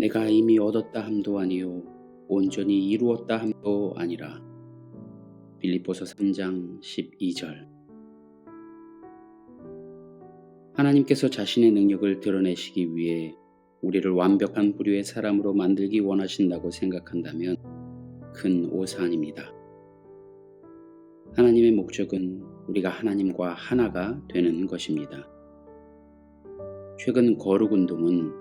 내가 이미 얻었다 함도 아니요 온전히 이루었다 함도 아니라 빌립보서 3장 12절 하나님께서 자신의 능력을 드러내시기 위해 우리를 완벽한 부류의 사람으로 만들기 원하신다고 생각한다면 큰 오산입니다. 하나님의 목적은 우리가 하나님과 하나가 되는 것입니다. 최근 거룩 운동은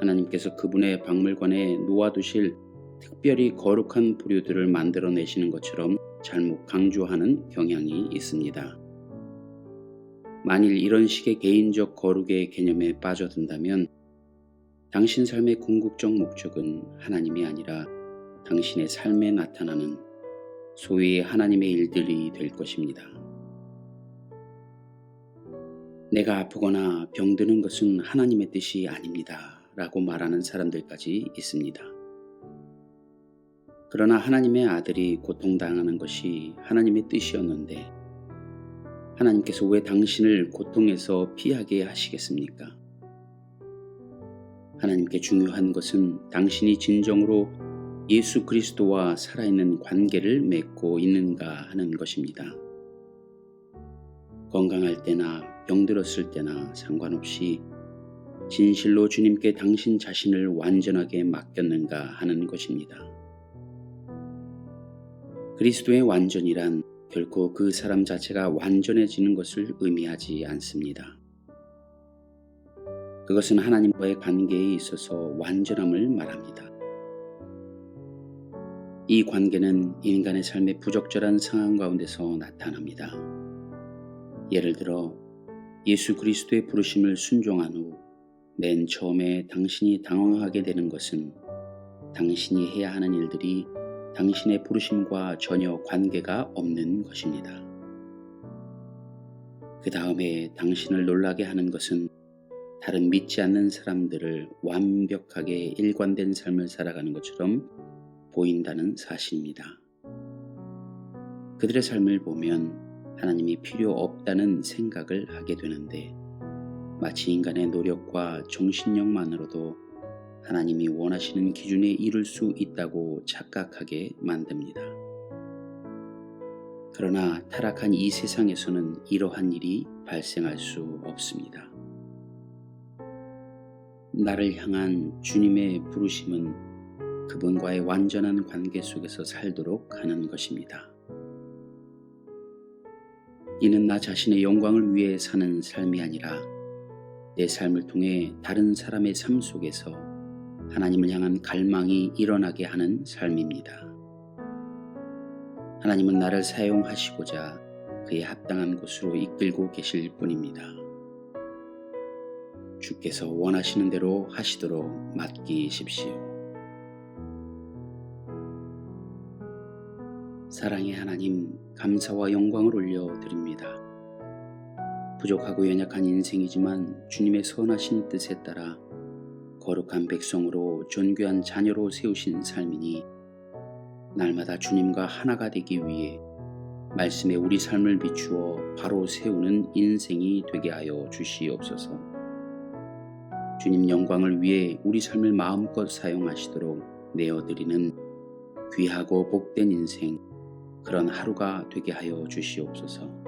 하나님께서 그분의 박물관에 놓아두실 특별히 거룩한 부류들을 만들어내시는 것처럼 잘못 강조하는 경향이 있습니다. 만일 이런 식의 개인적 거룩의 개념에 빠져든다면 당신 삶의 궁극적 목적은 하나님이 아니라 당신의 삶에 나타나는 소위 하나님의 일들이 될 것입니다. 내가 아프거나 병드는 것은 하나님의 뜻이 아닙니다. 라고 말하는 사람들까지 있습니다. 그러나 하나님의 아들이 고통당하는 것이 하나님의 뜻이었는데 하나님께서 왜 당신을 고통에서 피하게 하시겠습니까? 하나님께 중요한 것은 당신이 진정으로 예수 그리스도와 살아있는 관계를 맺고 있는가 하는 것입니다. 건강할 때나 병들었을 때나 상관없이 진실로 주님께 당신 자신을 완전하게 맡겼는가 하는 것입니다. 그리스도의 완전이란 결코 그 사람 자체가 완전해지는 것을 의미하지 않습니다. 그것은 하나님과의 관계에 있어서 완전함을 말합니다. 이 관계는 인간의 삶의 부적절한 상황 가운데서 나타납니다. 예를 들어 예수 그리스도의 부르심을 순종한 후 맨 처음에 당신이 당황하게 되는 것은 당신이 해야 하는 일들이 당신의 부르심과 전혀 관계가 없는 것입니다. 그 다음에 당신을 놀라게 하는 것은 다른 믿지 않는 사람들을 완벽하게 일관된 삶을 살아가는 것처럼 보인다는 사실입니다. 그들의 삶을 보면 하나님이 필요 없다는 생각을 하게 되는데 마치 인간의 노력과 정신력만으로도 하나님이 원하시는 기준에 이룰 수 있다고 착각하게 만듭니다. 그러나 타락한 이 세상에서는 이러한 일이 발생할 수 없습니다. 나를 향한 주님의 부르심은 그분과의 완전한 관계 속에서 살도록 하는 것입니다. 이는 나 자신의 영광을 위해 사는 삶이 아니라 내 삶을 통해 다른 사람의 삶 속에서 하나님을 향한 갈망이 일어나게 하는 삶입니다. 하나님은 나를 사용하시고자 그에 합당한 곳으로 이끌고 계실 뿐입니다. 주께서 원하시는 대로 하시도록 맡기십시오. 사랑의 하나님, 감사와 영광을 올려드립니다. 부족하고 연약한 인생이지만 주님의 선하신 뜻에 따라 거룩한 백성으로 존귀한 자녀로 세우신 삶이니 날마다 주님과 하나가 되기 위해 말씀에 우리 삶을 비추어 바로 세우는 인생이 되게 하여 주시옵소서. 주님 영광을 위해 우리 삶을 마음껏 사용하시도록 내어드리는 귀하고 복된 인생 그런 하루가 되게 하여 주시옵소서.